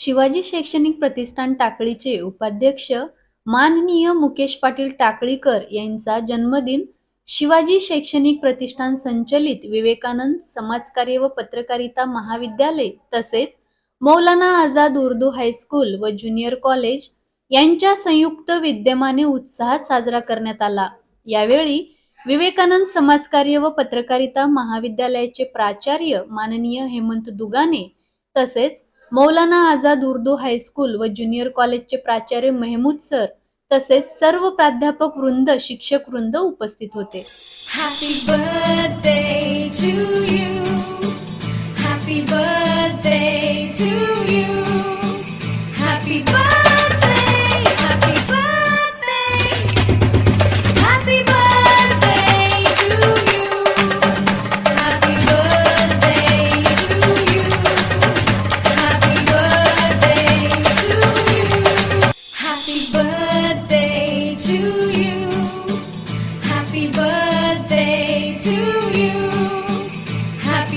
शिवाजी शैक्षणिक प्रतिष्ठान टाकळीचे उपाध्यक्ष माननीय मुकेश पाटील टाकळीकर यांचा जन्मदिन शिवाजी शैक्षणिक प्रतिष्ठान संचलित विवेकानंद समाजकार्य व पत्रकारिता महाविद्यालय तसेच मौलाना आझाद उर्दू हायस्कूल व ज्युनियर कॉलेज यांच्या संयुक्त विद्यमाने उत्साहात साजरा करण्यात आला. यावेळी विवेकानंद समाजकार्य व पत्रकारिता महाविद्यालयाचे प्राचार्य माननीय हेमंत दुगाने तसेच मौलाना आझाद उर्दू हायस्कूल व ज्युनियर कॉलेजचे प्राचार्य मेहमूद सर तसेच सर्व प्राध्यापक वृंद शिक्षक वृंद उपस्थित होते. Happy birthday to you. Happy birthday.